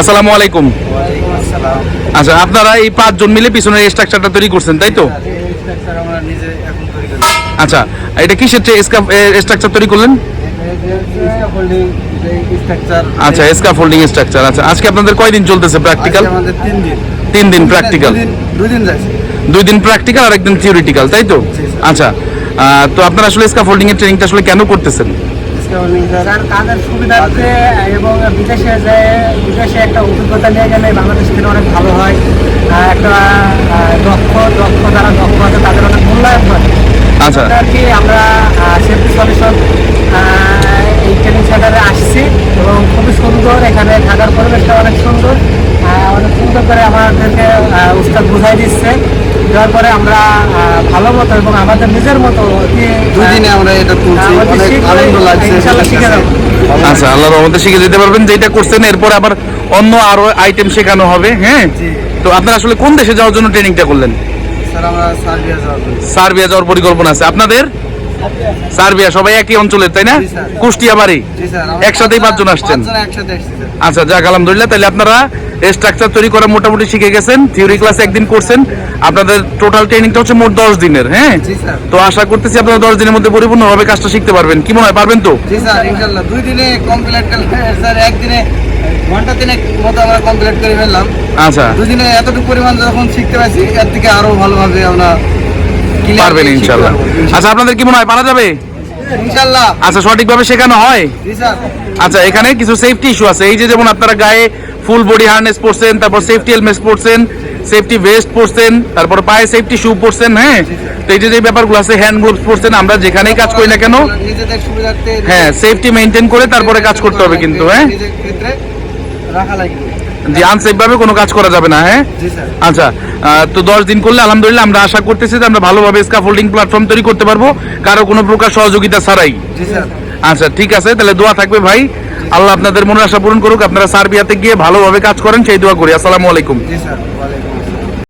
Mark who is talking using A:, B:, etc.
A: আসসালামু আলাইকুম। আচ্ছা আপনারা এই পাঁচজন মিলে পিছনের স্ট্রাকচারটা তৈরি করছেন তাই তো?
B: এখন
A: আচ্ছা এটা কিসের স্ট্রাকচার তৈরি করলেন? আচ্ছা স্কাফোল্ডিং স্ট্রাকচার আচ্ছা। আজকে আপনাদের কয়দিন চলতেছে প্র্যাকটিক্যাল
B: তিন দিন।
A: প্র্যাকটিক্যাল
B: দুই দিন যাচ্ছে।
A: দুই দিন প্র্যাকটিক্যাল আর একদিন থিওরিটিক্যাল তাই তো? আচ্ছা তো আপনারা আসলে স্কাফোল্ডিং এর ট্রেনিংটা আসলে কেন করতেছেন?
C: যার কাজের সুবিধার্থে এবং বিদেশে যে বিদেশে একটা অভিজ্ঞতা নিয়ে গেলে বাংলাদেশ থেকে অনেক ভালো হয়। একটা দক্ষ দক্ষ যারা দক্ষ আছে তাদের অনেক মূল্যায়ন করে
A: আচ্ছা।
C: আর কি আমরা সেফটি সলিউশন এই ট্রেনিং সেন্টারে আসছি এবং খুবই সুন্দর এখানে থাকার পরিবেশটা অনেক সুন্দর। অনেক সুন্দর করে আমাদেরকে উস্তাদ বুঝাই দিচ্ছে। দেওয়ার পরে আমরা ভালো মতো এবং আমাদের নিজের মতো অতি, আহ,
B: দুই দিনে আমরা এটা তুলছি। অনেক আনন্দ লাগছে।
A: আচ্ছা আল্লাহ রহমতে শিখে যেতে পারবেন। যেটা করছেন এরপর আবার অন্য আরও আইটেম শেখানো হবে হ্যাঁ? তো আপনারা আসলে কোন দেশে যাওয়ার জন্য ট্রেনিংটা করলেন?
B: সার্বিয়া যাওয়ার জন্য।
A: সার্বিয়া যাওয়ার পরিকল্পনা আছে। আপনাদের? সার্বিয়া সবাই একই অঞ্চলের তাই না? কুষ্টিয়া বাড়ি।
B: জি স্যার আমরা
A: একসাথেই পাঁচজন আসছেন। আচ্ছা যাক আলহামদুলিল্লাহ। তাহলে আপনারা স্ট্রাকচার তৈরি করা মোটামুটি শিখে গেছেন থিওরি ক্লাস একদিন করছেন। আপনাদের টোটাল ট্রেনিংটা হচ্ছে মোট দশ দিনের হ্যাঁ? তো আশা করতেছি আপনারা দশ দিনের মধ্যে পরিপূর্ণভাবে কাজটা শিখতে পারবেন। কি মনে হয় পারবেন তো?
B: দুই দিনে কমপ্লিট স্যার একদিনে ঘণ্টা তিনেক মতো আমরা কমপ্লিট করে ফেললাম।
A: আচ্ছা।
B: দুই দিনে এতটুকু পরিমাণ যখন শিখতে পারছি এর থেকে আরও ভালোভাবে আমরা
A: পারবেন ইনশাল্লাহ আচ্ছা আপনাদের কি মনে হয় পারা যাবে?
B: ইনশাল্লাহ
A: আচ্ছা সঠিকভাবে শেখানো হয়? আচ্ছা এখানে কিছু সেফটি ইস্যু আছে। এই যে যেমন আপনারা গায়ে ফুল বডি হার্নেস পরছেন তারপর সেফটি হেলমেট পরছেন সেফটি ভেস্ট পরছেন তারপর পায়ে সেফটি শু পরছেন হ্যাঁ? তো এই যে যে ব্যাপারগুলো আছে হ্যান্ড গ্লোভস পরছেন আমরা যেখানেই কাজ করি না কেন হ্যাঁ সেফটি মেনটেন করে তারপরে কাজ করতে হবে কিন্তু হ্যাঁ? যে আনসেফ ভাবে কোনো কাজ করা যাবে না হ্যাঁ? আচ্ছা তো দশ দিন করলে আলহামদুলিল্লাহ আমরা আশা করতেছি যে আমরা ভালোভাবে স্কাফোল্ডিং প্ল্যাটফর্ম তৈরি করতে পারব কারও কোনো প্রকার সহযোগিতা ছাড়াই।
B: জি স্যার।
A: আচ্ছা ঠিক আছে, তাহলে দোয়া থাকবে ভাই। আল্লাহ আপনাদের মনে আশা পূরণ করুক, আপনারা সার্বিয়াতে গিয়ে ভালোভাবে কাজ করেন, সেই দোয়া করি। আসসালামু আলাইকুম।